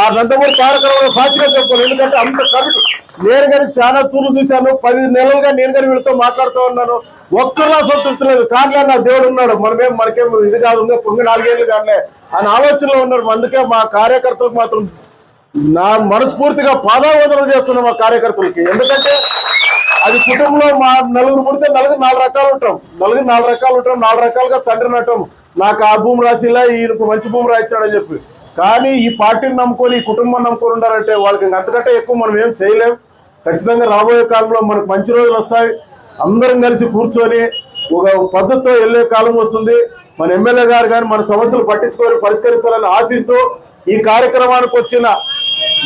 ఆ నందమూరి తారక సాక్షిగా చెప్పాను ఎందుకంటే అంత కమిటీ నేను కానీ చాలా తూర్లు చూశాను. పది నెలలుగా నేను కానీ వీళ్ళతో మాట్లాడుతూ ఉన్నాను. ఒక్కరిలా సంతృప్తి లేదు. నా దేవుడు ఉన్నాడు. మనమేం మనకేం ఇది కాదు. పొంగి నాలుగేళ్ళు కానీ అని ఆలోచనలో ఉన్నారు. అందుకే మా కార్యకర్తలకు మాత్రం నా మనస్ఫూర్తిగా పాదావదనం చేస్తున్నాం మా కార్యకర్తలకి. ఎందుకంటే అది కుటుంబంలో మా నలుగురు పుడితే నలుగురు నాలుగు రకాలు ఉంటాం. నలుగురు నాలుగు రకాలు ఉంటాం. నాలుగు రకాలుగా తండ్రి నటం. నాకు ఆ భూమి రాసిలా ఈయనకు మంచి భూమి రాయించాడని చెప్పి. కానీ ఈ పార్టీని నమ్ముకొని ఈ కుటుంబం నమ్ముకొని ఉండాలంటే వాళ్ళకి అంతకంటే ఎక్కువ మనం ఏం చేయలేం. ఖచ్చితంగా రాబోయే కాలంలో మనకు మంచి రోజులు వస్తాయి. అందరం కలిసి కూర్చొని ఒక పద్ధతితో వెళ్ళే కాలం వస్తుంది. మన ఎమ్మెల్యే గారు కానీ మన సమస్యలు పట్టించుకొని పరిష్కరిస్తారని ఆశిస్తూ ఈ కార్యక్రమానికి వచ్చిన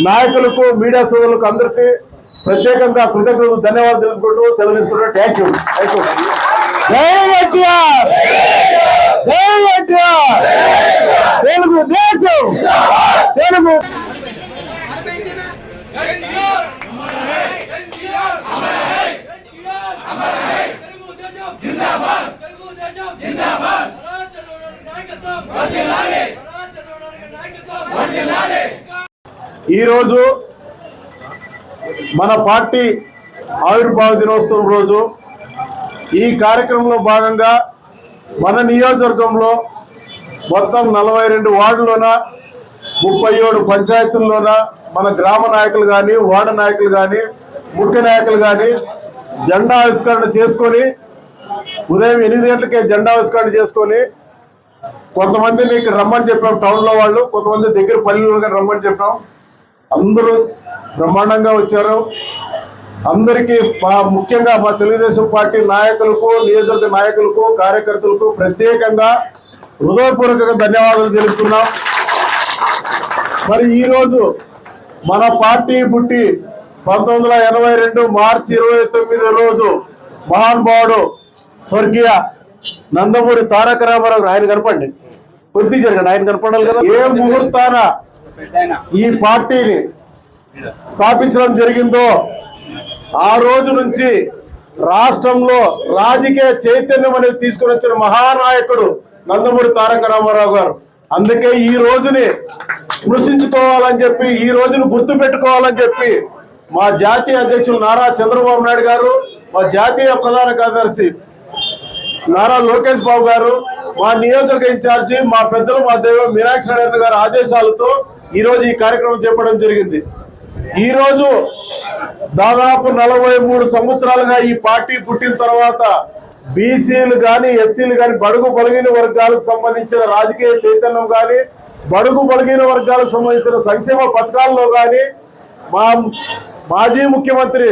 నాయకులకు మీడియా సోదరులకు అందరికీ ప్రత్యేకంగా కృతజ్ఞతలు ధన్యవాదాలు తెలుపుకుంటూ సెలవు తీసుకుంటూ థ్యాంక్ యూ థ్యాంక్ యూ జై ఎన్టీఆర్ జై ఎన్టీఆర్ తెలుగు దేశం. తెలుగు ఈరోజు మన పార్టీ ఆవిర్భావ దినోత్సవం రోజు ఈ కార్యక్రమంలో భాగంగా మన నియోజకవర్గంలో మొత్తం నలభై రెండు వార్డులోన ముప్పై ఏడు పంచాయతీల్లోన మన గ్రామ నాయకులు కానీ వార్డు నాయకులు కానీ ముఖ్య నాయకులు కానీ జెండా ఆవిష్కరణ చేసుకొని ఉదయం ఎనిమిది గంటలకే జెండా ఆవిష్కరణ చేసుకొని కొంతమందిని ఇక్కడ రమ్మని చెప్పాం టౌన్లో వాళ్ళు కొంతమంది దగ్గర పల్లెల్లో రమ్మని చెప్పాం. అందరూ బ్రహ్మాండంగా వచ్చారు. అందరికీ మా- ముఖ్యంగా మా తెలుగుదేశం పార్టీ నాయకులకు నియోజకవర్గ నాయకులకు కార్యకర్తలకు ప్రత్యేకంగా హృదయపూర్వకంగా ధన్యవాదాలు తెలుపుతున్నాం. మరి ఈరోజు మన పార్టీ పుట్టి పంతొమ్మిది వందల ఎనభై రెండు మార్చి ఇరవై తొమ్మిది రోజు మహానుభావుడు స్వర్గీయ నందమూరి తారక రామారావు ఆయన కనపండి కొద్ది జరగండి ఆయన కనపడాలి కదా. ఏ ముహూర్తాన ఈ పార్టీని స్థాపించడం జరిగిందో ఆ రోజు నుంచి రాష్ట్రంలో రాజకీయ చైతన్యం అనేది తీసుకుని వచ్చిన మహానాయకుడు నందమూరి తారక రామారావు గారు. అందుకే ఈ రోజుని స్పృశించుకోవాలని చెప్పి ఈ రోజును గుర్తు పెట్టుకోవాలని చెప్పి మా జాతీయ అధ్యక్షులు నారా చంద్రబాబు నాయుడు గారు మా జాతీయ ప్రధాన కార్యదర్శి నారా లోకేష్ బాబు గారు మా నియోజక ఇన్ఛార్జి మా పెద్దలు మా దైవం మీనాక్షి నారాయణ గారి ఆదేశాలతో ఈరోజు ఈ కార్యక్రమం చేపడం జరిగింది. ఈరోజు దాదాపు నలభై మూడు సంవత్సరాలుగా ఈ పార్టీ పుట్టిన తర్వాత బీసీలు కానీ ఎస్సీలు కానీ బడుగు బలిగిన వర్గాలకు సంబంధించిన రాజకీయ చైతన్యం కానీ బడుగు బలిగిన వర్గాలకు సంబంధించిన సంక్షేమ పథకాల్లో కానీ మా మాజీ ముఖ్యమంత్రి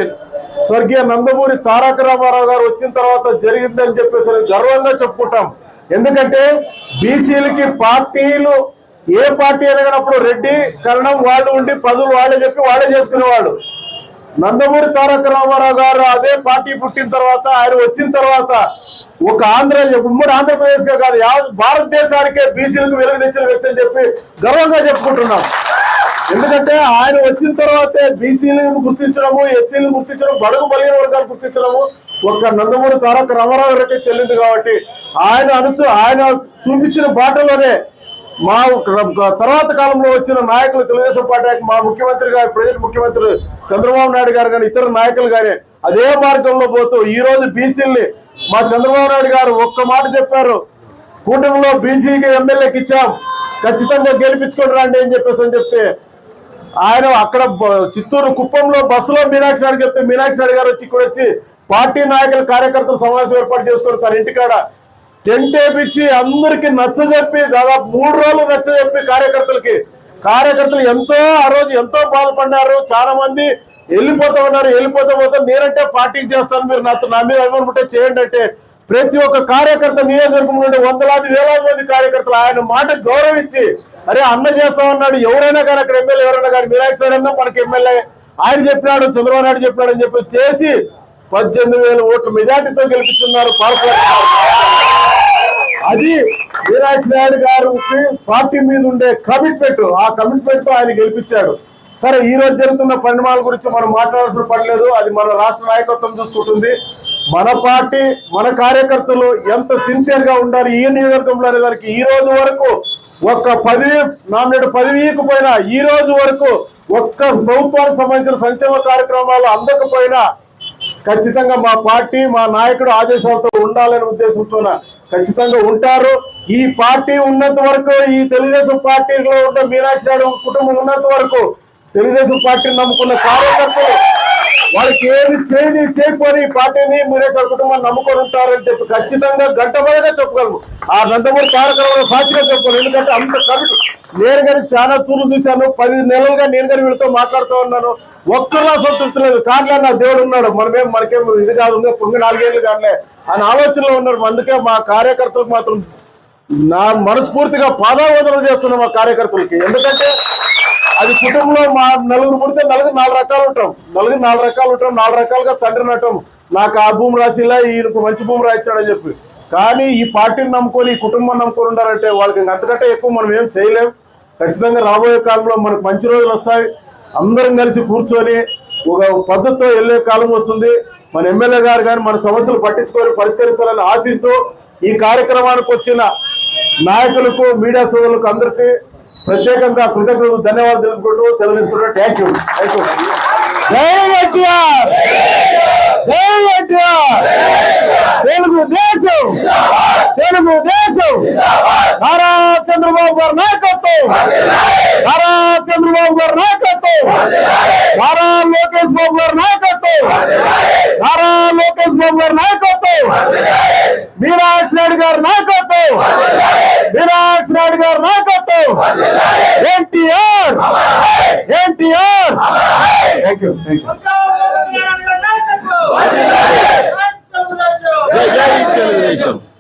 స్వర్గీయ నందమూరి తారక రామారావు గారు వచ్చిన తర్వాత జరిగిందని చెప్పేసి గర్వంగా చెప్పుకుంటాం. ఎందుకంటే బీసీలకి పార్టీలు ఏ పార్టీ ఎదగనప్పుడు రెడ్డి కరణం వాళ్ళు ఉండి పదులు వాళ్ళే చెప్పి వాళ్ళే చేసుకునేవాళ్ళు. నందమూరి తారక రామారావు గారు అదే పార్టీ పుట్టిన తర్వాత ఆయన వచ్చిన తర్వాత ఒక ఆంధ్ర ఉమ్మడి ఆంధ్రప్రదేశ్గా కాదు యావత్ భారతదేశానికే బీసీలకు వెలుగు తెచ్చిన వ్యక్తి అని చెప్పి గర్వంగా చెప్పుకుంటున్నాం. ఎందుకంటే ఆయన వచ్చిన తర్వాతే బీసీలను గుర్తించడము ఎస్సీలను గుర్తించడం బడుగు బలిగిన వర్గాలు గుర్తించడము ఒక్క నందమూరి తారక రామారావు రెడ్డి చెల్లింది కాబట్టి ఆయన అనుచు ఆయన చూపించిన బాటలోనే మా తర్వాత కాలంలో వచ్చిన నాయకులు తెలుగుదేశం పార్టీ మా ముఖ్యమంత్రి గారు ప్రజల ముఖ్యమంత్రి చంద్రబాబు నాయుడు గారు కానీ ఇతర నాయకులు కానీ అదే మార్గంలో పోతూ ఈ రోజు బీసీల్ని మా చంద్రబాబు నాయుడు గారు ఒక్క మాట చెప్పారు. కూటమిలో బీసీకి ఎమ్మెల్యేకి ఇచ్చాం. ఖచ్చితంగా గెలిపించుకొని రండి అని చెప్పేసి అని చెప్తే ఆయన అక్కడ చిత్తూరు కుప్పంలో బస్సులో మీనాక్షి నాయుడు చెప్తే మీనాక్షి నాయుడు గారు వచ్చి ఇక్కడ వచ్చి పార్టీ నాయకుల కార్యకర్తలు సమావేశం ఏర్పాటు చేసుకొని తన ఇంటికాడ టెంట్ వేపించి అందరికి నచ్చజెప్పి దాదాపు మూడు రోజులు నచ్చజెప్పి కార్యకర్తలకి. కార్యకర్తలు ఎంతో ఆ రోజు ఎంతో బాధపడ్డారు చాలా మంది వెళ్ళిపోతా ఉన్నారు. వెళ్ళిపోతా పోతే మీరంటే పార్టీకి చేస్తాను మీరు నాతో నా మీద ఏమనుకుంటే చేయండి అంటే ప్రతి ఒక్క కార్యకర్త నియోజకవర్గం నుండి వందలాది వేలాది మంది కార్యకర్తలు ఆయన మాట గౌరవించి అరే అన్న చేస్తామన్నాడు ఎవరైనా కానీ అక్కడ ఎమ్మెల్యే ఎవరైనా కానీ మీనాక్షి సార్ మనకి ఎమ్మెల్యే. ఆయన చెప్పినాడు చంద్రబాబు నాయుడు చెప్పినాడు అని చెప్పి చేసి పద్దెనిమిది వేల ఓట్ల మెజార్టీతో గెలిపించున్నారు పార్టీ. అది వీరాజ్ నాయుడు గారికి పార్టీ మీద ఉండే కమిట్మెంట్ ఆ కమిట్మెంట్తో ఆయన గెలిపించాడు. సరే ఈ రోజు జరుగుతున్న పరిణామాల గురించి మనం మాట్లాడాల్సిన పడలేదు అది మన రాష్ట్ర నాయకత్వం చూసుకుంటుంది. మన పార్టీ మన కార్యకర్తలు ఎంత సిన్సియర్గా ఉండాలి ఈ నియోజకవర్గంలో అనే దానికి ఈ రోజు వరకు ఒక్క పదవి నామినేట్ పదవి ఇవ్వకపోయినా ఈ రోజు వరకు ఒక్క ప్రభుత్వానికి సంబంధించిన సంక్షేమ కార్యక్రమాలు అందకపోయినా ఖచ్చితంగా మా పార్టీ మా నాయకుడు ఆదేశాలతో ఉండాలనే ఉద్దేశంతో ఖచ్చితంగా ఉంటారు. ఈ పార్టీ ఉన్నంత వరకు ఈ తెలుగుదేశం పార్టీలో ఉన్న మీనాక్షి నాయుడు కుటుంబం ఉన్నంత వరకు తెలుగుదేశం పార్టీని నమ్ముకున్న కార్యకర్తలు వాళ్ళకి ఏది చేయని చేయకపోని పార్టీని మీరేశ్వర కుటుంబాన్ని నమ్ముకొని ఉంటారని చెప్పి ఖచ్చితంగా గంటమేగా చెప్పగలము ఆ నందమూరి కార్యక్రమంలో సాక్షిగా చెప్పాను ఎందుకంటే అంత కరెక్ట్ నేను కానీ చాలా తూర్లు చూశాను. పది నెలలుగా నేను కానీ వీళ్ళతో మాట్లాడుతూ ఉన్నాను. ఒక్కరిలా సంతృప్తి లేదు. కాట్లా నా దేవుడు ఉన్నాడు. మనమేం మనకేం ఇది కాదు. పొంగి నాలుగేళ్ళు కాదులే అని ఆలోచనలో ఉన్నారు. అందుకే మా కార్యకర్తలకు మాత్రం నా మనస్ఫూర్తిగా పాదావదనం చేస్తున్నాం మా కార్యకర్తలకి. ఎందుకంటే అది కుటుంబంలో మా నలుగురు పుడితే నలుగురు నాలుగు రకాలు ఉంటాం. నలుగురు నాలుగు రకాలు ఉంటాం నాలుగు రకాలుగా తండ్రి నటం. నాకు ఆ భూమి రాసిలా ఈయనకు మంచి భూమి రాయించాడని చెప్పి. కానీ ఈ పార్టీని నమ్ముకొని ఈ కుటుంబం నమ్ముకొని ఉండాలంటే వాళ్ళకి అంతకంటే ఎక్కువ మనం ఏం చేయలేం. ఖచ్చితంగా రాబోయే కాలంలో మనకు మంచి రోజులు వస్తాయి. అందరం కలిసి కూర్చొని ఒక పద్ధతితో వెళ్ళే కాలం వస్తుంది. మన ఎమ్మెల్యే గారు కానీ మన సమస్యలు పట్టించుకొని పరిష్కరిస్తారని ఆశిస్తూ ఈ కార్యక్రమానికి వచ్చిన నాయకులకు మీడియా సోదరులకు అందరికీ ప్రత్యేకంగా కృతజ్ఞతలు ధన్యవాదాలు తెలుపుకుంటూ సెలవు తీసుకుంటూ thank you thank you Telugu Desam! Telugu Desam! Nara Chandrababu గారు నాయకత్వం! నారా చంద్రబాబు గారు నాయకత్వం! నారా లోకేష్ బాబు గారు నాయకత్వం! నారా లోకేష్ బాబు గారు నాయకత్వం! మీనాక్షి నాయుడు గారు నాయకత్వం! Meenakshi Naidu NTR NTR thank you thank you